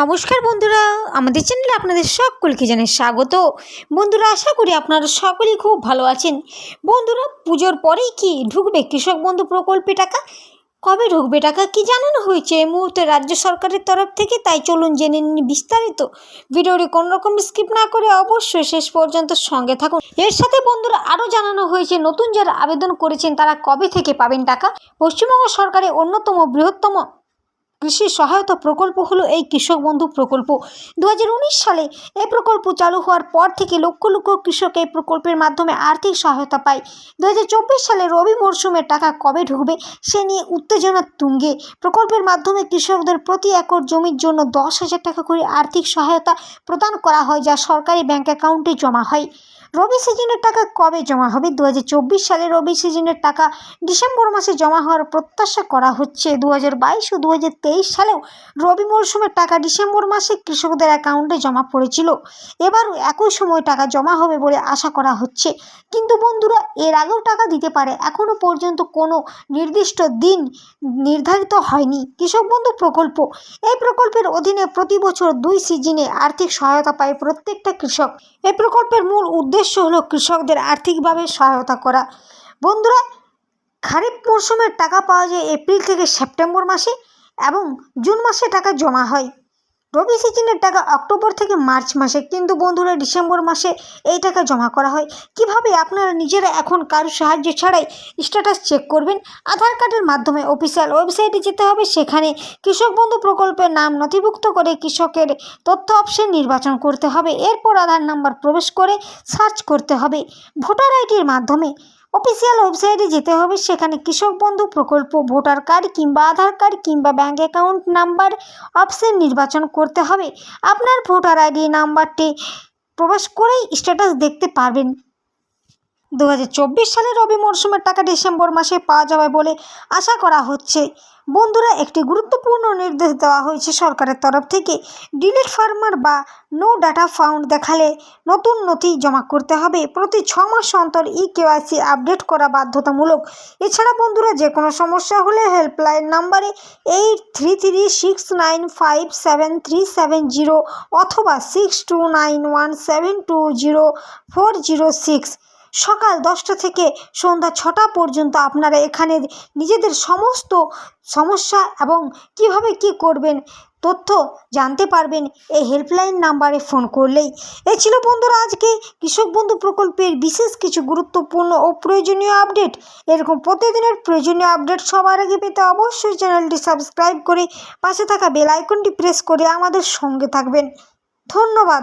নমস্কার বন্ধুরা, আমাদের চ্যানেলে আপনাদের সকলকে জানাই স্বাগত। বন্ধুরা, আশা করি আপনারা সকলেই খুব ভালো আছেন। বন্ধুরা, পুজোর পরেই কি ঢুকবে কৃষক বন্ধু প্রকল্পে টাকা? কবে ঢুকবে টাকা কি জানানো হয়েছে এই মুহূর্তে রাজ্য সরকারের তরফ থেকে? তাই চলুন জেনে নিন বিস্তারিত। ভিডিওটি কোনো রকম স্কিপ না করে অবশ্যই শেষ পর্যন্ত সঙ্গে থাকুন। এর সাথে বন্ধুরা আরও জানানো হয়েছে, নতুন যারা আবেদন করেছেন তারা কবে থেকে পাবেন টাকা? পশ্চিমবঙ্গ সরকারের অন্যতম বৃহত্তম কৃষি সহায়তা প্রকল্প হলো এই কৃষক বন্ধু প্রকল্প। দু হাজার উনিশ সালে এই প্রকল্প চালু হওয়ার পর থেকে লক্ষ লক্ষ কৃষক এই প্রকল্পের মাধ্যমে আর্থিক সহায়তা পায়। দু হাজার চব্বিশ সালে রবি মরশুমে টাকা কবে ঢুকবে সে নিয়ে উত্তেজনা তুঙ্গে। প্রকল্পের মাধ্যমে কৃষকদের প্রতি একর জমির জন্য দশ হাজার টাকা করে আর্থিক সহায়তা প্রদান করা হয় যা সরকারি ব্যাংক অ্যাকাউন্টে জমা হয়। রবি সিজনের টাকা কবে জমা হবে? দু হাজার চব্বিশ সালে রবি সিজনের টাকা ডিসেম্বর মাসে জমা হওয়ার প্রত্যাশা করা হচ্ছে। দু ও দু হাজার তেইশ সালেও রবি মরশুমের টাকা ডিসেম্বর মাসে কৃষকদের অ্যাকাউন্টে জমা পড়েছিল। এবারও একই সময় টাকা জমা হবে বলে আশা করা হচ্ছে। কিন্তু বন্ধুরা, এর আগেও টাকা দিতে পারে এখনও পর্যন্ত কোনো নির্দিষ্ট দিন নির্ধারিত হয়নি। কৃষক বন্ধু প্রকল্প, এই প্রকল্পের অধীনে প্রতি বছর দুই সিজনে আর্থিক সহায়তা পায় প্রত্যেকটা কৃষক। এই প্রকল্পের মূল উদ্দেশ্য হলো কৃষকদের আর্থিকভাবে সহায়তা করা। বন্ধুরা, খারিফ মরশুমের টাকা পাওয়া যায় এপ্রিল থেকে সেপ্টেম্বর মাসে এবং জুন মাসে টাকা জমা হয়। রবি সিজনের টাকা অক্টোবর থেকে মার্চ মাসে, কিন্তু বন্ধুরা ডিসেম্বর মাসে এই টাকা জমা করা হয়। কীভাবে আপনারা নিজেরা এখন কারও সাহায্য ছাড়াই স্ট্যাটাস চেক করবেন? আধার কার্ডের মাধ্যমে অফিসিয়াল ওয়েবসাইটে যেতে হবে। সেখানে কৃষক বন্ধু প্রকল্পের নাম নথিভুক্ত করে কৃষকের তথ্য অপশন নির্বাচন করতে হবে। এরপর আধার নাম্বার প্রবেশ করে সার্চ করতে হবে। ভোটার আইডির মাধ্যমে অফিসিয়াল ওয়েবসাইটে যেতে হবে, সেখানে কৃষক বন্ধু প্রকল্প, ভোটার কার্ড কিংবা আধার কার্ড কিংবা ব্যাঙ্ক অ্যাকাউন্ট নাম্বার অপশন নির্বাচন করতে হবে। আপনার ভোটার আইডি নাম্বারটি প্রবেশ করেই স্ট্যাটাস দেখতে পারবেন। দু হাজার চব্বিশ সালে রবি মরশুমের টাকা ডিসেম্বর মাসে পাওয়া যাবে বলে আশা করা হচ্ছে। বন্ধুরা, একটি গুরুত্বপূর্ণ নির্দেশ দেওয়া হয়েছে সরকারের তরফ থেকে। ডিলিট ফার্মার বা নো ডাটা ফাউন্ড দেখালে নতুন নথি জমা করতে হবে। প্রতি ছ মাস অন্তর ই কেওয়াইসি আপডেট করা বাধ্যতামূলক। এছাড়া বন্ধুরা, যে কোনো সমস্যা হলে হেল্পলাইন নাম্বারে eight three three six nine five seven three seven zero অথবা six two nine one seven two zero four zero six সকাল দশটা থেকে সন্ধ্যা ছটা পর্যন্ত আপনারা এখানে নিজেদের সমস্ত সমস্যা এবং কীভাবে কি করবেন, তথ্য জানতে পারবেন এই হেল্পলাইন নাম্বারে ফোন করলেই। এ ছিল বন্ধুরা আজকে কৃষক বন্ধু প্রকল্পের বিশেষ কিছু গুরুত্বপূর্ণ ও প্রয়োজনীয় আপডেট। এরকম প্রতিদিনের প্রয়োজনীয় আপডেট সবার আগে পেতে অবশ্যই চ্যানেলটি সাবস্ক্রাইব করে পাশে থাকা বেল আইকনটি প্রেস করে আমাদের সঙ্গে থাকবেন। ধন্যবাদ।